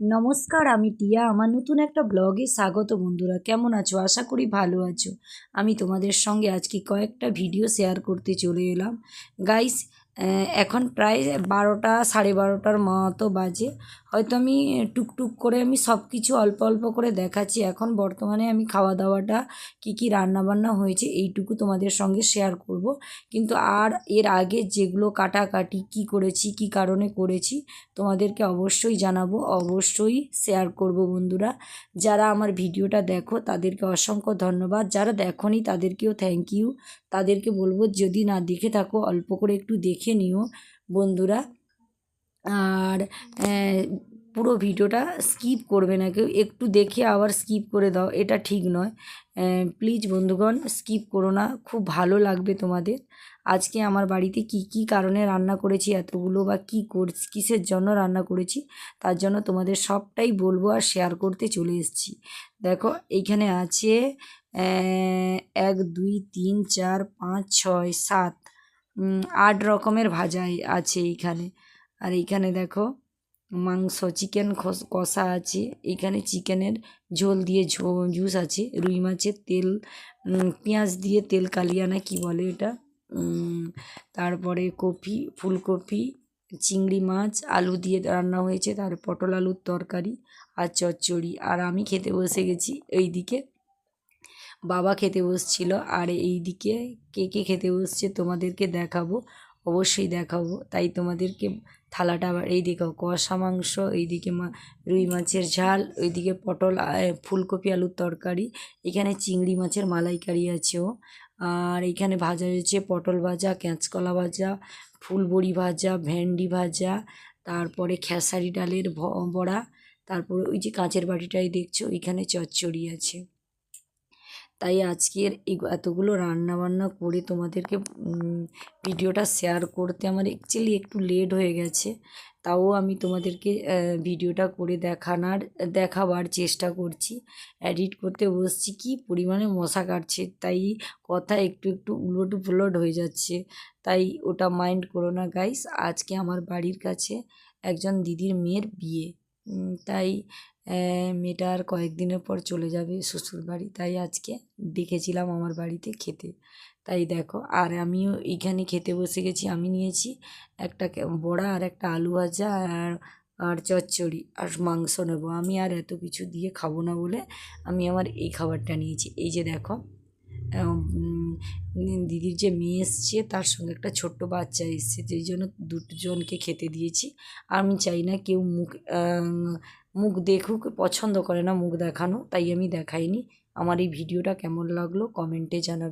নমস্কার, আমি টিয়া। আমার নতুন একটা ব্লগে স্বাগত বন্ধুরা। কেমন আছো? আশা করি ভালো আছো। আমি তোমাদের সঙ্গে আজকে কয়েকটা ভিডিও শেয়ার করতে চলে এলাম। গাইস এখন প্রায় বারোটা, সাড়ে বারোটার মতো বাজে। হয়তো আমি টুকটুক করে আমি সব কিছু অল্প অল্প করে দেখাচ্ছি। এখন বর্তমানে আমি খাওয়া দাওয়াটা কী কী রান্নাবান্না হয়েছে এইটুকু তোমাদের সঙ্গে শেয়ার করব। কিন্তু আর এর আগে যেগুলো কাটাকাটি, কি করেছি, কি কারণে করেছি, তোমাদেরকে অবশ্যই জানাব, অবশ্যই শেয়ার করব বন্ধুরা। যারা আমার ভিডিওটা দেখো, তাদেরকে অসংখ্য ধন্যবাদ। যারা দেখনি, তাদেরকেও থ্যাংক ইউ তাদেরকে বলব, যদি না দেখে থাকো, অল্প করে একটু দেখে নিও, বন্ধুরা। আর পুরো ভিডিওটা স্কিপ করবে না কেউ। একটু দেখে আবার স্কিপ করে দাও, এটা ঠিক নয়। প্লিজ বন্ধুগণ, স্কিপ করো না, খুব ভালো লাগবে তোমাদের। আজকে আমার বাড়িতে কি কি কারণে রান্না করেছি, এতগুলো বা কী করছি কিসের জন্য রান্না করেছি, তার জন্য তোমাদের সবটাই বলব আর শেয়ার করতে চলে এসেছি। দেখো, এইখানে আছে এক, দুই, তিন, চার, পাঁচ, ছয়, সাত। আট রকমের ভাজা আছে এইখানে। আর এইখানে দেখো, মাংস চিকেন কষা আছে। এখানে চিকেনের ঝোল দিয়ে জুস আছে, রুই মাছের তেল পেঁয়াজ দিয়ে তেল, কালিয়া না কি বলে এটা? তারপরে কপি, ফুলকপি, চিংড়ি মাছ, আলু দিয়ে রান্না হয়েছে তার পটল আলুর তরকারি আর চচ্চড়ি। আর আমি খেতে বসে গেছি এই দিকে বাবা খেতে বসছিল, আর এই দিকে কে কে খেতে বসছে তোমাদেরকে দেখাবো। অবশ্যই দেখাবো। তাই তোমাদেরকে থালাটা আবার এই দিকে কষা মাংস, এইদিকে মা রুই মাছের ঝাল, ওইদিকে পটল ফুলকপি, আলুর তরকারি, এখানে চিংড়ি মাছের মালাইকারি আছেও আর এখানে ভাজা হয়েছে পটল ভাজা, কাঁচকলা ভাজা, ফুলবড়ি ভাজা, ভেন্ডি ভাজা, তারপরে খেসারি ডালের বড়া, তারপরে ওই যে কাঁচের বাটিটাই দেখছ, ওইখানে চচ্চড়ি আছে। তাই আজকের এই এতগুলো রান্না বান্না করে তোমাদেরকে ভিডিওটা শেয়ার করতে আমার অ্যাকচুয়ালি একটু লেট হয়ে গেছে। তাও আমি তোমাদেরকে ভিডিওটা করে দেখানোর, দেখাবার চেষ্টা করছি। এডিট করতে বসছি, কি পরিমাণে মশা কাটছে, তাই কথা একটু একটু উলট পুলট হয়ে যাচ্ছে। তাই ওটা মাইন্ড করো না গাইস আজকে আমার বাড়ির কাছে একজন দিদির মেয়ের বিয়ে। তাই মেয়েটা আর কয়েকদিনের পর চলে যাবে শ্বশুর বাড়ি। তাই আজকে ডেকেছিলাম আমার বাড়িতে খেতে। তাই দেখো, আর আমিও এইখানে খেতে বসে গেছি। আমি নিয়েছি একটা বড়া আর একটা আলু ভাজা আর আর চচ্চড়ি আর মাংস নেব। আমি আর এত কিছু দিয়ে খাব না বলে আমি আমার এই খাবারটা নিয়েছি। এই যে দেখো দিদির যে মেয়ে এসছে, তার সঙ্গে একটা ছোট্ট বাচ্চা এসছে, যেই জন্য দুজনকে খেতে দিয়েছি। আমি চাই না কেউ মুখ মুখ দেখুক, পছন্দ করে না মুখ দেখানো, তাই আমি দেখাইনি। আমার এই ভিডিওটা কেমন লাগল, কমেন্টে জানাবে।